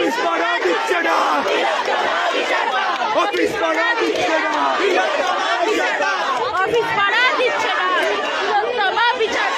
Office পাড়া দিচ্ছে না। অফিস পাড়া দিচ্ছে না। অফিস পাড়া দিচ্ছে না। বিচার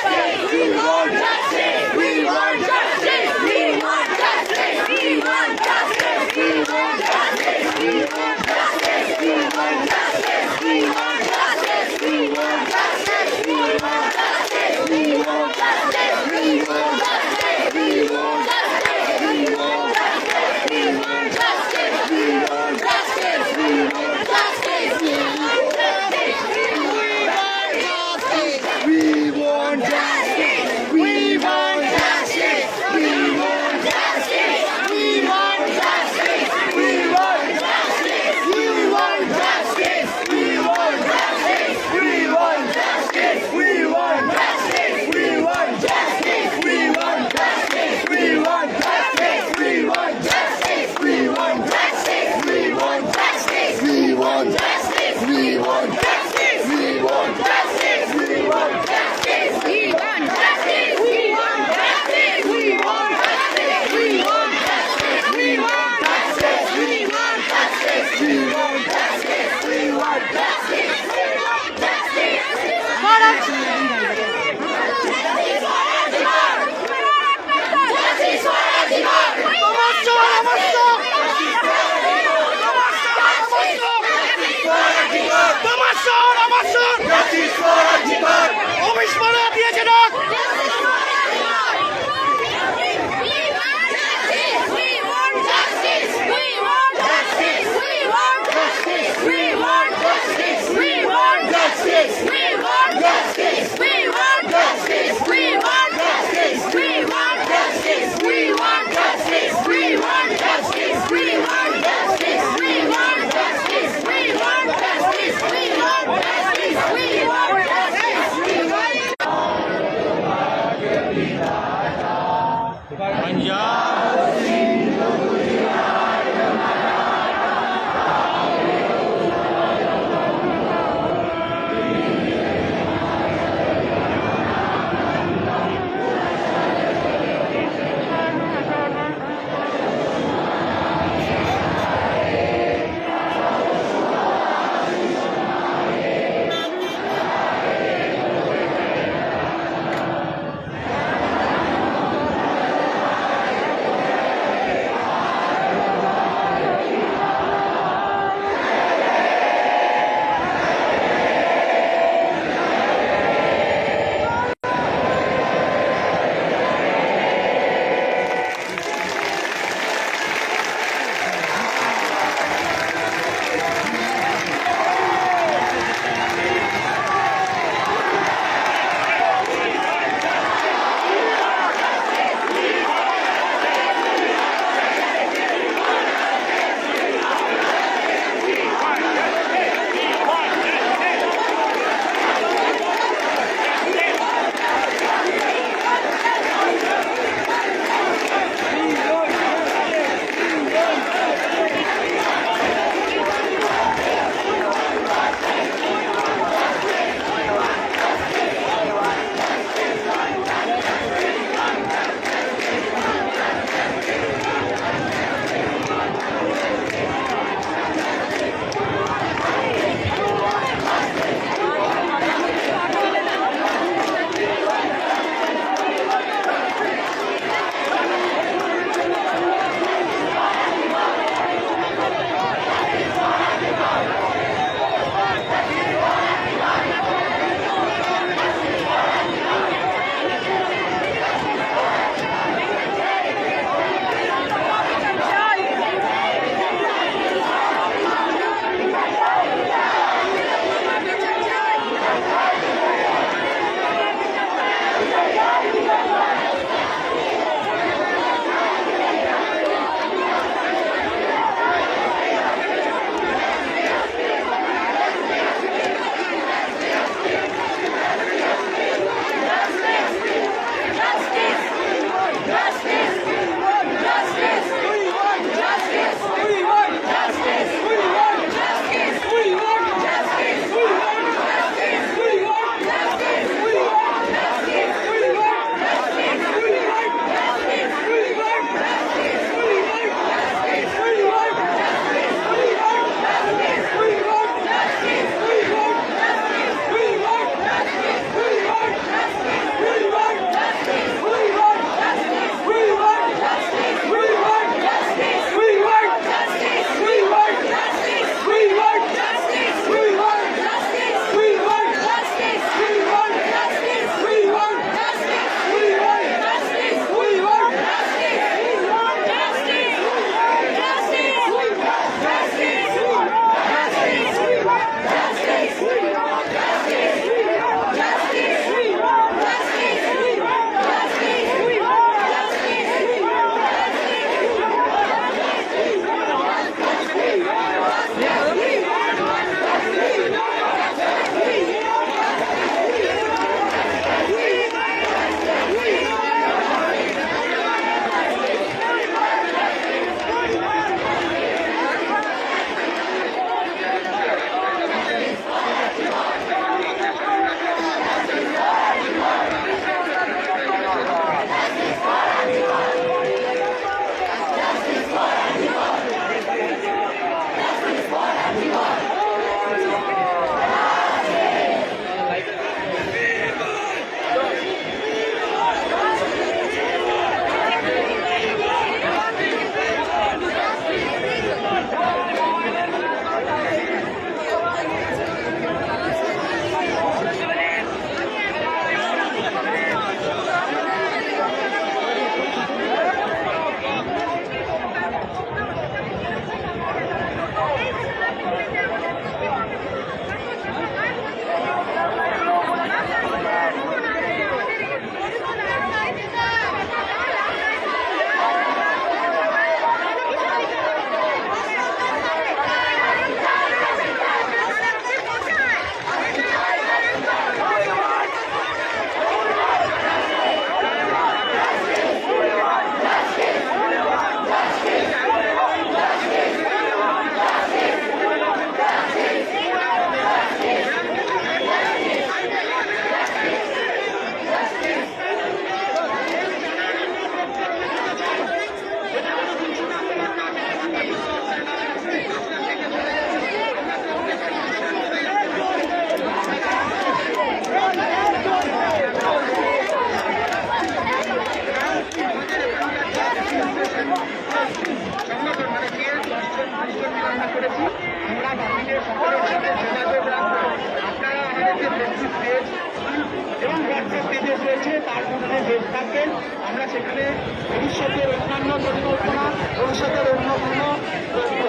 সেখানে ভবিষ্যতের অন্যান্য পরিকল্পনা, ভবিষ্যতের অন্য কোনো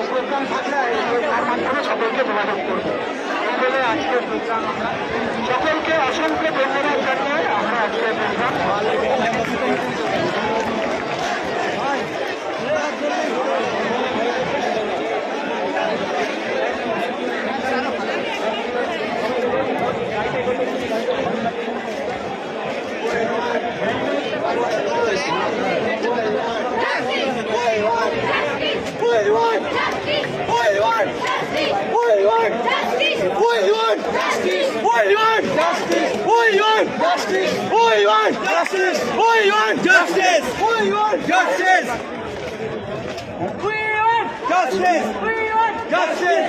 প্রোগ্রাম থাকলে তার মাধ্যমে সকলকে যোগাযোগ করব। বলে আজকের প্রোগ্রাম আমরা সকলকে অসংখ্য ধন্যবাদ জানিয়ে আমরা আজকের programme Justice! We want justice! We want justice!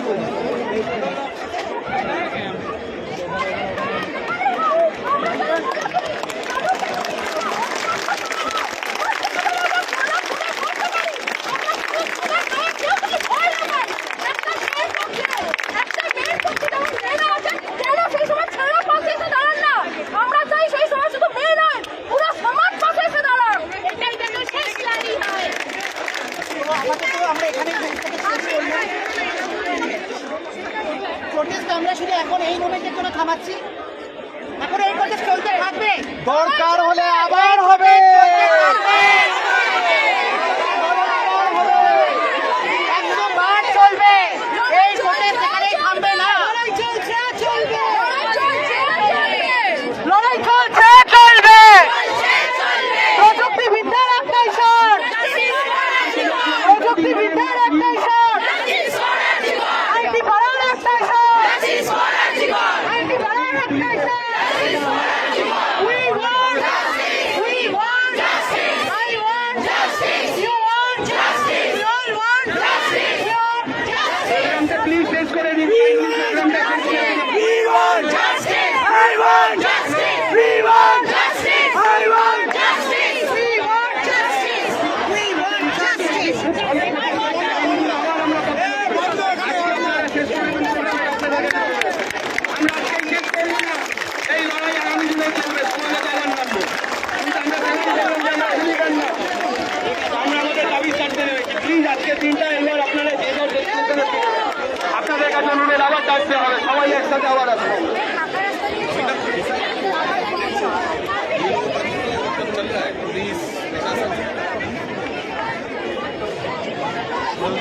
Thank.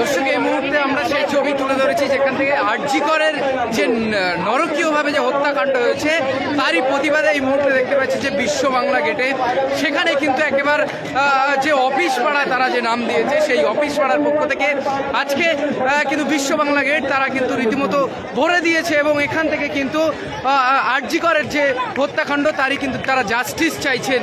দর্শক, এই মুহূর্তে আমরা সেই ছবি তুলে ধরেছি যেখান থেকে আরজিকরের যে নরকীয়ভাবে যে হত্যাকাণ্ড হয়েছে, তারই প্রতিবাদে এই মুহূর্তে দেখতে পাচ্ছি যে বিশ্ব বাংলা গেটে। সেখানে কিন্তু একেবার যে অফিস পাড়ায় তারা যে নাম দিয়েছে, সেই অফিস পাড়ার পক্ষ থেকে আজকে কিন্তু বিশ্ব বাংলা গেট তারা কিন্তু রীতিমতো ভরে দিয়েছে এবং এখান থেকে কিন্তু আরজিকরের যে হত্যাকাণ্ড, তারই কিন্তু তারা জাস্টিস চাইছেন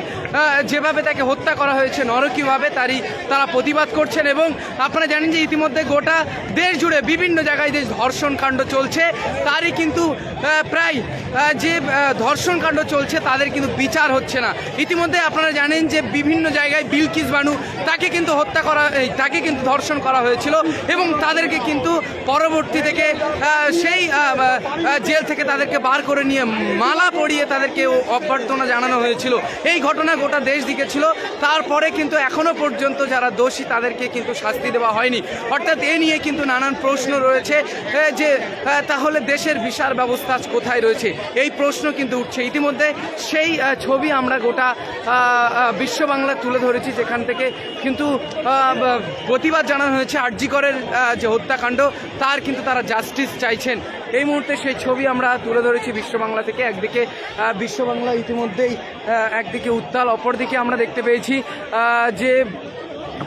যেভাবে তাকে হত্যা করা হয়েছে, নরকীয়ভাবে তারই তারা প্রতিবাদ করছেন এবং আপনারা জানেন যে ইতিমধ্যে গোটা দেশ জুড়ে বিভিন্ন জায়গায় যে ধর্ষণ কাণ্ড চলছে। তারই কিন্তু প্রায় যে আহ, ধর্ষণ কাণ্ড চলছে তাদের কিন্তু বিচার হচ্ছে না। ইতিমধ্যে আপনারা জানেন যে বিভিন্ন জায়গায় বিলকিস বানু তাকে কিন্তু হত্যা করা তাকে কিন্তু ধর্ষণ করা হয়েছিল এবং তাদেরকে কিন্তু পরবর্তী থেকে সেই জেল থেকে তাদেরকে বার করে নিয়ে মালা পরিয়ে তাদেরকে অভ্যর্থনা জানানো হয়েছিল। এই ঘটনা গোটা দেশ দিকে ছিল। তারপরে কিন্তু এখনও পর্যন্ত যারা দোষী তাদেরকে কিন্তু শাস্তি দেওয়া হয়নি। অর্থাৎ এ নিয়ে কিন্তু নানান প্রশ্ন রয়েছে যে তাহলে দেশের বিচার ব্যবস্থা কোথায় রয়েছে? এই প্রশ্ন কিন্তু উঠছে। ইতিমধ্যে সেই ছবি আমরা গোটা বিশ্ব বাংলা তুলে ধরেছি, যেখান থেকে কিন্তু প্রতিবাদ জানানো হয়েছে আরজিকরের যে হত্যাকাণ্ড, তার কিন্তু তারা জাস্টিস চাইছেন। এই মুহূর্তে সেই ছবি আমরা তুলে ধরেছি বিশ্ব বাংলা থেকে। একদিকে বিশ্ব বাংলা ইতিমধ্যেই একদিকে উত্তাল, অপরদিকে আমরা দেখতে পেয়েছি যে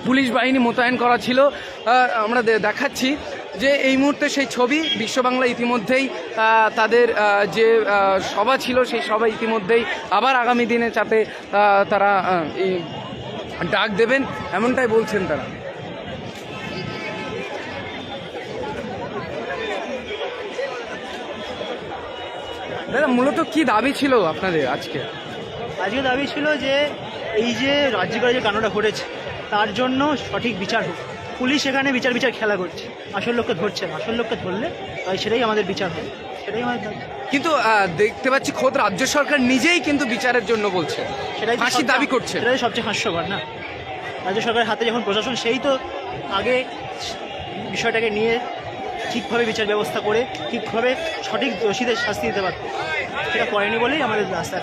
পুলিশ বাহিনী মোতায়েন করা ছিল আমরা দেখাচ্ছি। যে এই মুহূর্তে সেই ছবি বিশ্ব বাংলা ইতিমধ্যেই তাদের যে সভা ছিল, সেই সভা ইতিমধ্যেই আবার আগামী দিনে যাতে তারা ডাক দেবেন, এমনটাই বলছেন তারা। দাদা, মূলত কি দাবি ছিল আপনাদের আজকে? আজকে দাবি ছিল যে, এই যে রাজ্যিকরে যে কাণ্ডটা ঘটেছে, তার জন্য সঠিক বিচার হোক। পুলিশ এখানে বিচার বিচার খেলা করছে। আসল লোককে ধরছে না। আসল লোককে ধরলে তাই সেটাই আমাদের বিচার হবে সেটাই আমাদের কিন্তু দেখতে পাচ্ছি খোদ রাজ্য সরকার নিজেই কিন্তু বিচারের জন্য বলছে। সেটাই ফাঁসির দাবি করছে। সেটাই সবচেয়ে হাস্যকর না? রাজ্য সরকারের হাতে যখন প্রশাসন সেই তো আগে বিষয়টাকে নিয়ে ঠিকভাবে বিচার ব্যবস্থা করে ঠিকভাবে সঠিক দোষীদের শাস্তি দিতে পারত। সেটা করেনি বলেই আমাদের রাস্তায়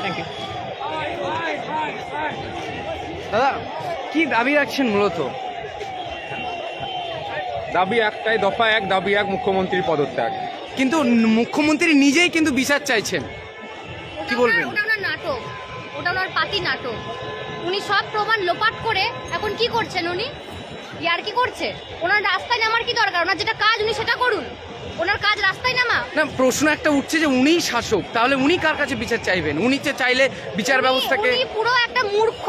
থ্যাংক ইউ দাদা কি দাবি রাখছেন মূলত? দাবি একটাই দফা এক দাবি এক মুখ্যমন্ত্রীর পদত্যাগ। কিন্তু মুখ্যমন্ত্রী নিজেই কিন্তু বিচার চাইছেন। কি বলবেন? ওটা ওনার নাটক। ওটা ওনার পাতি নাটক। উনি সব প্রমাণ লোপাট করে এখন কি করছেন উনি? ইয়ার কি করছে? ওনার রাস্তায় নামার কি দরকার? ওনার যেটা কাজ উনি সেটা করুন। ওনার কাজ রাস্তায় নামা। না প্রশ্ন একটা উঠছে যে উনিই শাসক তাহলে উনি কার কাছে বিচার চাইবেন? উনি চাইলে বিচার ব্যবস্থাকে উনি পুরো একটা মূর্খ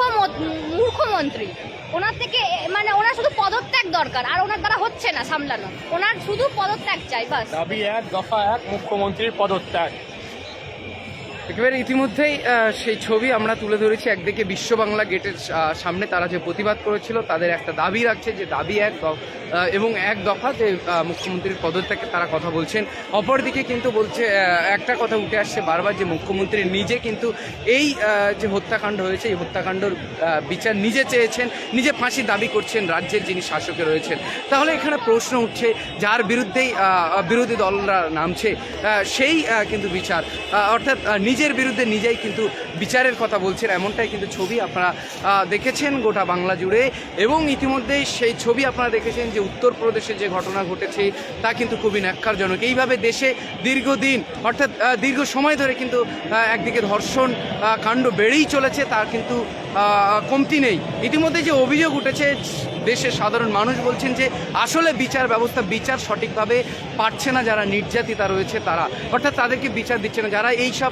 মূর্খ মন্ত্রী। ওনার থেকে মানে ওনার শুধু পদত্যাগ দরকার, আর ওনার দ্বারা হচ্ছে না সামলানো। ওনার শুধু পদত্যাগ চাই, বাস। দাবি এক, দফা এক, মুখ্যমন্ত্রীর পদত্যাগ। একেবারে ইতিমধ্যেই সেই ছবি আমরা তুলে ধরেছি একদিকে বিশ্ব বাংলা গেটের সামনে তারা যে প্রতিবাদ করেছিল তাদের একটা দাবি রাখছে যে দাবি এক এবং এক দফা যে মুখ্যমন্ত্রীর পদত্যাগে তারা কথা বলছেন। অপরদিকে কিন্তু বলছে একটা কথা উঠে আসছে বারবার যে মুখ্যমন্ত্রী নিজে কিন্তু এই যে হত্যাকাণ্ড হয়েছে এই হত্যাকাণ্ডর বিচার নিজে চেয়েছেন নিজে ফাঁসি দাবি করছেন রাজ্যের যিনি শাসকে রয়েছেন। তাহলে এখানে প্রশ্ন উঠছে যার বিরুদ্ধেই বিরোধী দলরা নামছে সেই কিন্তু বিচার। অর্থাৎ আহ, নিজের বিরুদ্ধে নিজেই কিন্তু বিচারের কথা বলছেন। এমনটাই কিন্তু ছবি আপনারা দেখেছেন গোটা বাংলা জুড়ে। এবং ইতিমধ্যেই সেই ছবি আপনারা দেখেছেন যে উত্তরপ্রদেশে যে ঘটনা ঘটেছে, তা কিন্তু খুবই ন্যাক্কারজনক। এইভাবে দেশে দীর্ঘদিন, অর্থাৎ দীর্ঘ সময় ধরে কিন্তু একদিকে ধর্ষণ কাণ্ড বেড়েই চলেছে, তার কিন্তু কমতি নেই। ইতিমধ্যে যে অভিযোগ উঠেছে দেশের সাধারণ মানুষ বলছেন যে আসলে বিচার ব্যবস্থা, বিচার সঠিকভাবে পাচ্ছে না যারা নির্যাতিতা রয়েছে তারা। অর্থাৎ তাদেরকে বিচার দিচ্ছে না যারা এই সব